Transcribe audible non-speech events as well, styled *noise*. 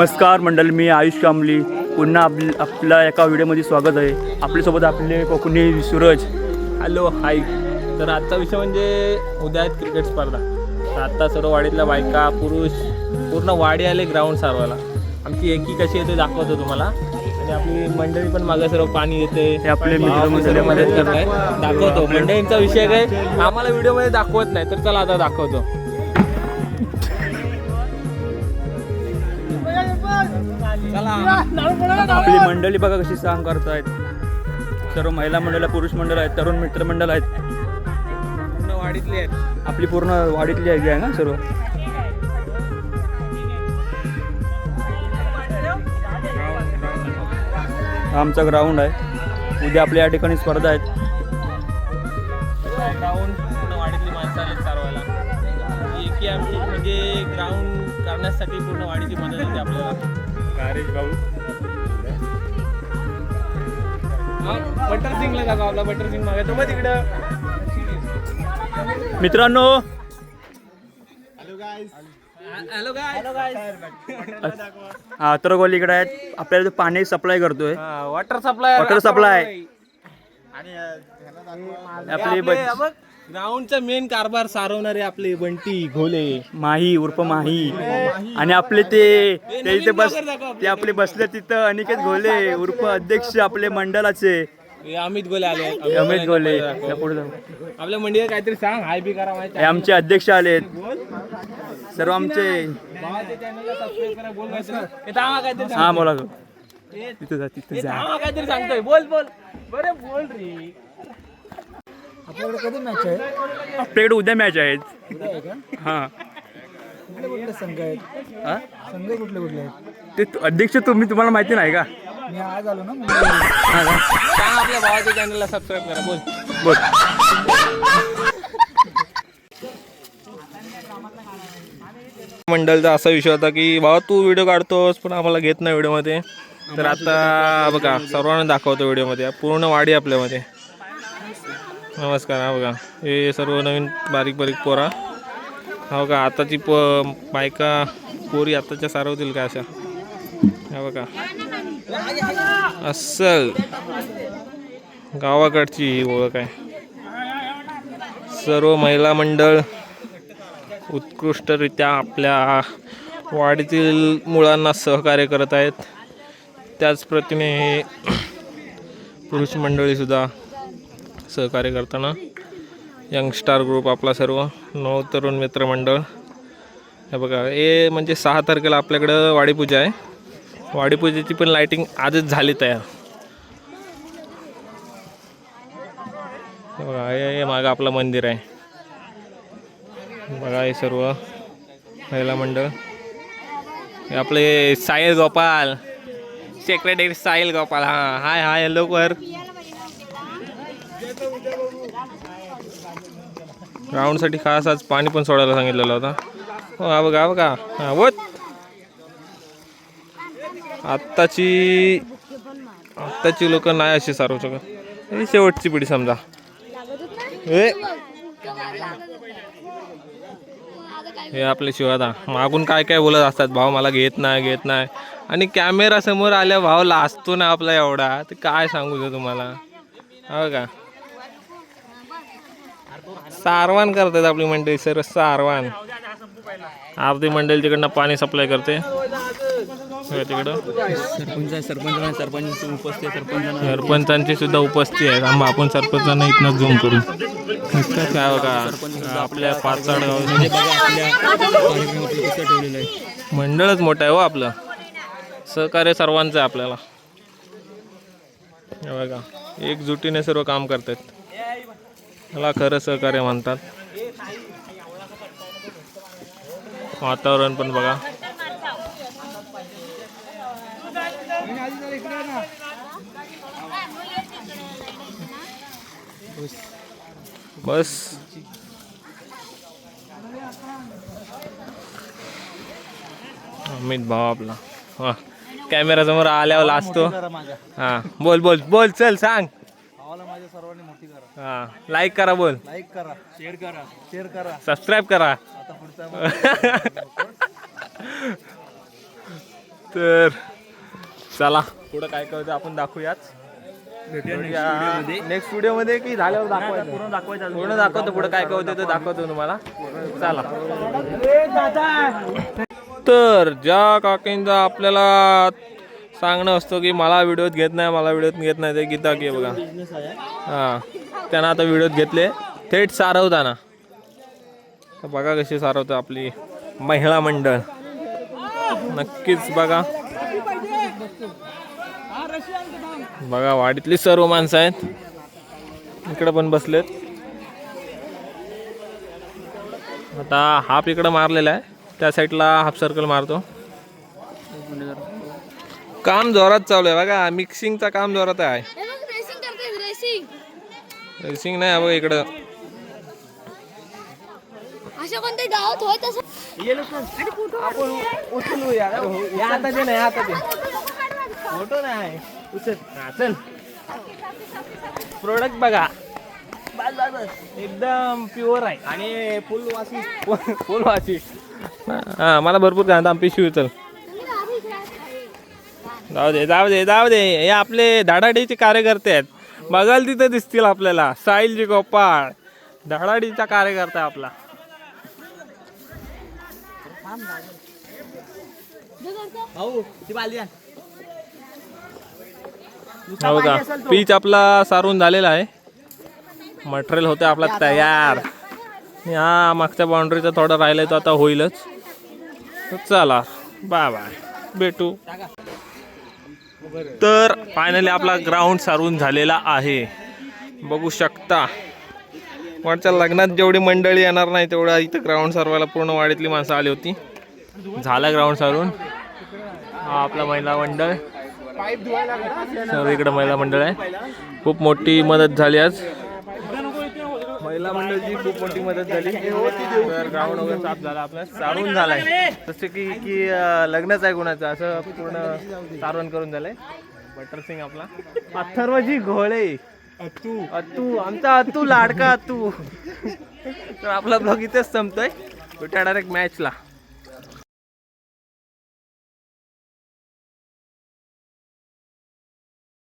नमस्कार मंडळ मी आयुष कांबली. पुन्हा आप आपल्या एका व्हिडिओमध्ये स्वागत आहे. आपल्यासोबत आपले कोकणी सूरज. Hello hi. तर आजचा विषय म्हणजे उद्या आहेत क्रिकेट स्पर्धा. तर आत्ता सर्व वाडीतल्या बायका पुरुष पूर्ण वाडी आले ग्राउंड सारवायला. आमची एकी कशी येते दाखवतो तुम्हाला. आणि आपली मंडळी पण मागे सर्व पाणी येते. आपले मदत करताय दाखवतो. मंडळींचा विषय काय? आम्हाला व्हिडिओमध्ये दाखवत नाही. तर चला आता दाखवतो. आपली मंडळी बघा कशी काम करतायत. सर्व महिला मंडळ आहे, पुरुष मंडळ आहेत तरुण मित्र मंडळ आहेत. पूर्ण वाडीतले आहेत. आपली पूर्ण वाडीतली आहे ना सर्व? आमचा ग्राउंड आहे. उद्या आपल्या या ठिकाणी स्पर्धा आहेत. ग्राउंड पूर्ण वाडीतली माणसं आली चालवायला. एकी आमची म्हणजे ग्राउंड करण्यासाठी पूर्ण वाडीची मदत होते आपल्याला. भाऊ बटर सिंगला का आपला बटर सिंग मागायचं मग तिकडं. मित्रांनो. हा तर गोल इकडे आहेत. आपल्याला पाणी सप्लाय करतोय. Water supply Water supply. आपली बच- ग्राउंडचा मेन कारभार सारवणारे आपले बंटी घोले. माही उर्फ माही. आणि आपले ते ते इथे बस ते आपले बसले तिथं अनिकेत घोले उर्फ अध्यक्ष आपले मंडळाचे हे अमित गोले आले. अमित घोले. या पुढे जाऊ. आपल्या मंडळीला काहीतरी सांग. हाय बी करा माहिती हे आमचे अध्यक्ष आलेत. सर्व आमचे भावाच्या चॅनलला सबस्क्राईब करा बोल काहीतरी हे थांबा काहीतरी सांग. हा बोला. तिथं जा तिथं हे जा. थांबा काहीतरी सांगतोय. बोल बोल. बरे बोल रे. आपल्याकडे कधी मॅच आहे? आपल्याकडे उद्या मॅच आहेत. उद्या आहे का? हा. कुठले कुठले संघ आहेत? हा? संघ कुठले कुठले आहेत? ते तु- अध्यक्ष तुम्ही तुम्हाला माहिती नाही का? मी आज आलो ना. मुंबईवरून. हा का? सांग आपल्या भावाच्या चॅनलला सबस्क्राईब करा. बोल. बोल. मंडळचा असा विषय होता की बाबा तू व्हिडिओ काढतोस पण आम्हाला घेत नाही व्हिडिओमध्ये तर आता बघा सर्वांना दाखवतो व्हिडिओमध्ये पूर्ण वाडी आपल्यामध्ये. नमस्कार हा बघा. हे सर्व नवीन बारीक बारीक पोरा. हा बघा आताची प बायका पोरी आताच्या सारवतील का अशा? हा बघा. अस्सल. गावाकडची ही ओळख आहे. सर्व महिला मंडळ उत्कृष्टरित्या आपल्या वाडीतील मुलांना सहकार्य करत आहेत. त्याच प्रतीने हे पुरुष मंडळीसुद्धा सहकार्य करताना. यंगस्टार ग्रुप आपला सर्व. नऊ तरुण मित्रमंडळ हे बघा हे म्हणजे सहा तारखेला आपल्याकडं वाडीपूजा आहे. वाडीपूजेची पण लाईटिंग आजच झाली तयार. हे बघा हे मागं आपलं मंदिर आहे. बघा हे सर्व. महिला मंडळ. हे आपले साहिल गोपाल. सेक्रेटरी साहिल गोपाल. हा हाय हाय लवकर ग्राउंडसाठी खास आज पाणी पण सोडायला सांगितलेलं होता. हो हा बघा बघा. हा वत. आत्ताची आत्ताची लोक नाही अशी सारू शकत ही शेवटची पिढी समजा. हे. हे आपले शिवादा मागून काय काय बोलत असतात भाऊ मला घेत नाही घेत नाही. आणि कॅमेरा समोर आल्या भाव लाजतो ना आपला एवढा. ते काय सांगू दे तुम्हाला? हो का सारवान करतात आपली मंडळी सर सारवान. आरती मंडळी तिकडनं पाणी सप्लाय करते. तिकडं. सरपंच सरपंच सरपंच उपस्थित सरपंचांची सुद्धा उपस्थिती आहे. थांबा आपण सरपंचांना इथनं झूम करू. इतकं काय बघा आपल्या पाचाड ठेवलेलं आहे मंडळच मोठं आहे हो आपलं. सहकार्य सर्वांचं आहे आपल्याला. बघा एकजुटीने सर्व काम करतात. मला खरं सहकार्य म्हणतात. वातावरण पण बघा. बस. अमित भाऊ आपला. हा. कॅमेरा समोर आल्यावर असतो हा. बोल बोल बोल चल सांग भावाला माझ्या सर्वांनी मोठी करा हा. लाईक करा बोल. लाईक करा. शेअर करा. शेअर करा. सबस्क्राईब करा. आता पुढचा *laughs* तर चला. पुढं काय काय होतं आपण दाखवूयाच नेक्स्ट व्हिडिओमध्ये. की झाल्यावर दाखवायचं? पूर्ण दाखवायचं पूर्ण दाखवतो पुढे काय काय होतं ते दाखवतो तुम्हाला. चला. तर ज्या काकींचा आपल्याला सांगणं असतं की मला व्हिडिओत घेत नाही मला व्हिडिओत घेत नाही ते गीता की बघा. हां. त्यांना आता व्हिडिओत घेतले. थेट सारवताना. तर बघा कशी सारवतं आपली महिला मंडळ. नक्कीच बघा. बघा वाडीतली सर्व माणसं आहेत. इकडं पण बसलेत. आता हाफ इकडं मारलेला आहे. त्या साईडला हाफ सर्कल मारतो. काम जोरात चालू आहे बघा. मिक्सिंगचं काम जोरात आहे हे बघ रेसिंग करते रेसिंग नाही बघा इकडं. अशा कोणत्या गावात होत असं फोटो नाही चल. प्रोडक्ट बघा. एकदम प्युअर आहे. आणि फुल वासी फुल वासी हा मला भरपूर घालता पिशवी चल जाऊ दे जाऊ दे जाऊ दे. हे आपले धाडाडीचे कार्यकर्ते आहेत. बघाल तिथे दिसतील आपल्याला. साहिलजी गोपाळ धाडाडीचा कार्यकर्ता आपला. हा बघा पीच आपला सारून झालेला आहे. मटेरियल होतं आपला तयार. हा मागच्या बाउंड्रीचा थोडा राहिलाय तो आता होईलच. चला बाय बाय. भेटू. तर फायनली आपला ग्राउंड सारून झालेला आहे. बघू शकता. वाटच्या लग्नात जेवढी मंडळी येणार नाही तेवढ्या इथं ग्राउंड सारवायला पूर्ण वाडीतली माणसं आली होती. झालं ग्राउंड सारून. हा आपला महिला मंडळ. सर्व इकडं महिला मंडळ आहे. खूप मोठी मदत झाली आज. महिला मंडळची खूप मोठी मदत झाली. तर ग्राउंड वगैरे साफ झाला आपला. सारून झालाय. जसं की की लग्नच आहे कुणाचं? असं पूर्ण सारवण करून झालंय. बटर सिंग आपला. अथर्वजी घोळे अतू. अतू. आमचा अतू लाडका अतू. तर आपला ब्लॉग इथेच संपतोय. भेटा डायरेक्ट मॅचला